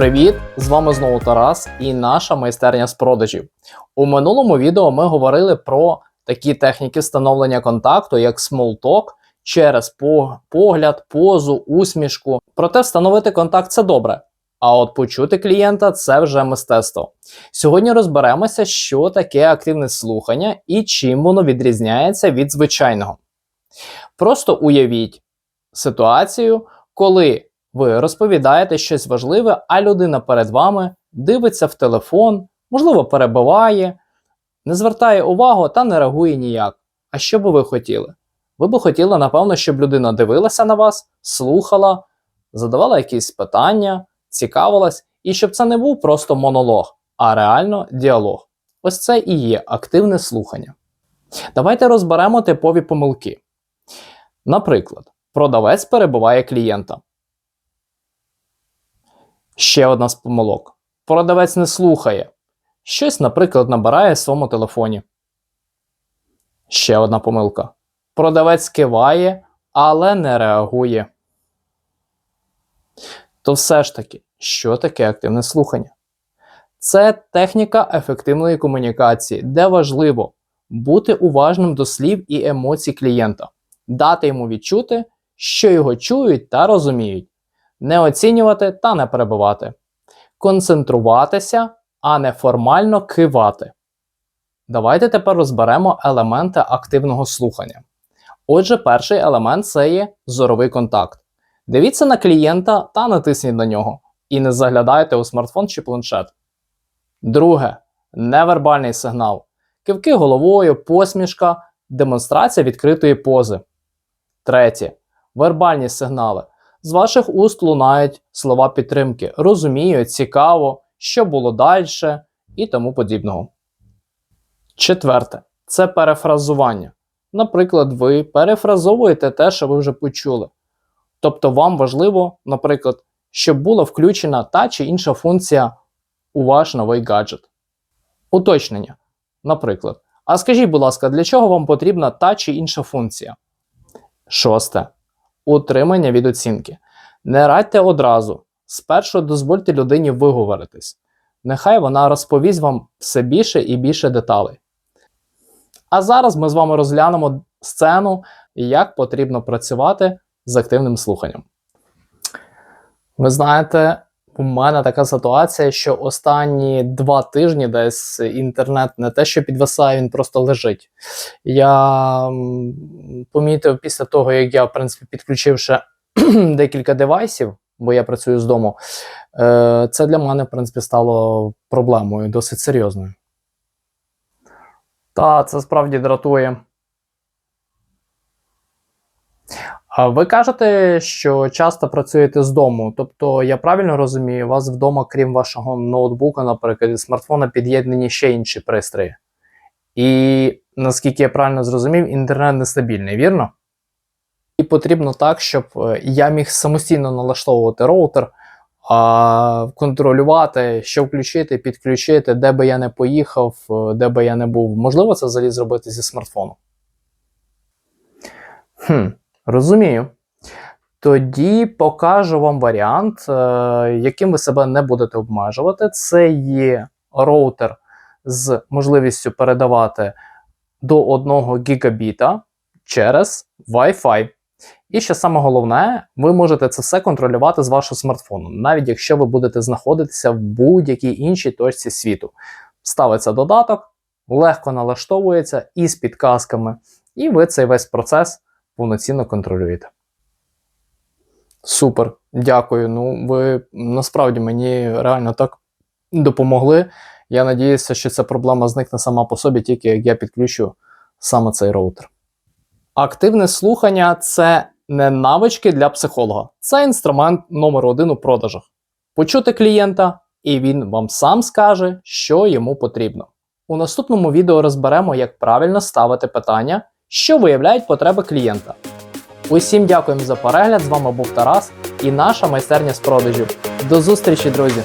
Привіт! З вами знову Тарас і наша майстерня з продажів. У минулому відео ми говорили про такі техніки встановлення контакту, як talk, через погляд, позу, усмішку. Проте встановити контакт це добре. А от почути клієнта це вже мистецтво. Сьогодні розберемося, що таке активне слухання і чим воно відрізняється від звичайного. Просто уявіть ситуацію, коли ви розповідаєте щось важливе, а людина перед вами дивиться в телефон, можливо, перебиває, не звертає увагу та не реагує ніяк. А що би ви хотіли? Ви би хотіли, напевно, щоб людина дивилася на вас, слухала, задавала якісь питання, цікавилась, і щоб це не був просто монолог, а реально діалог. Ось це і є активне слухання. Давайте розберемо типові помилки. Наприклад, продавець перебиває клієнта. Ще одна з помилок. Продавець не слухає. Щось, наприклад, набирає в своєму телефоні. Ще одна помилка. Продавець киває, але не реагує. То все ж таки, що таке активне слухання? Це техніка ефективної комунікації, де важливо бути уважним до слів і емоцій клієнта, дати йому відчути, що його чують та розуміють, не оцінювати та не перебивати, концентруватися, а не формально кивати. Давайте тепер розберемо елементи активного слухання. Отже, перший елемент це є зоровий контакт. Дивіться на клієнта та натисніть на нього. І не заглядайте у смартфон чи планшет. Друге невербальний сигнал. Кивки головою, посмішка, демонстрація відкритої пози. Третє вербальні сигнали. З ваших уст лунають слова підтримки. Розумію, цікаво, що було далі і тому подібного. Четверте це перефразування. Наприклад, ви перефразовуєте те, що ви вже почули. Тобто вам важливо, наприклад, щоб була включена та чи інша функція у ваш новий гаджет. Уточнення. Наприклад, а скажіть, будь ласка, для чого вам потрібна та чи інша функція? Шосте. Утримання від оцінки. Не радьте одразу. Спершу дозвольте людині виговоритись. Нехай вона розповість вам все більше і більше деталей. А зараз ми з вами розглянемо сцену, як потрібно працювати з активним слуханням. Ви знаєте, у мене така ситуація, що останні два тижні десь інтернет не те, що підвисає, він просто лежить. Я помітив після того, як я, в принципі, підключив ще декілька девайсів, бо я працюю з дому, е, це для мене, в принципі, стало проблемою досить серйозною. Та, це справді дратує. А ви кажете, що часто працюєте з дому. Тобто, я правильно розумію, у вас вдома, крім вашого ноутбука, наприклад, і смартфона, під'єднані ще інші пристрої. І наскільки я правильно зрозумів, інтернет нестабільний, вірно? І потрібно так, щоб е, я міг самостійно налаштовувати роутер, контролювати, що включити, підключити, де би я не поїхав, е, де би я не був. Можливо, це взагалі зробити зі смартфону. Хм, розумію. Тоді покажу вам варіант, е, яким ви себе не будете обмежувати. Це є роутер з можливістю передавати до 1 гігабіта через Wi-Fi. І що саме головне, ви можете це все контролювати з вашого смартфону, навіть якщо ви будете знаходитися в будь-якій іншій точці світу. Ставиться додаток, легко налаштовується із підказками, і ви цей весь процес повноцінно контролюєте. Супер, дякую. Ну, ви насправді мені реально так допомогли. Я надіюся, що ця проблема зникне сама по собі, тільки як я підключу саме цей роутер. Активне слухання це не навички для психолога, це інструмент номер один у продажах. Почути клієнта, і він вам сам скаже, що йому потрібно. У наступному відео розберемо, як правильно ставити питання, що виявляють потреби клієнта. Усім дякуємо за перегляд. З вами був Тарас і наша майстерня з продажів. До зустрічі, друзі!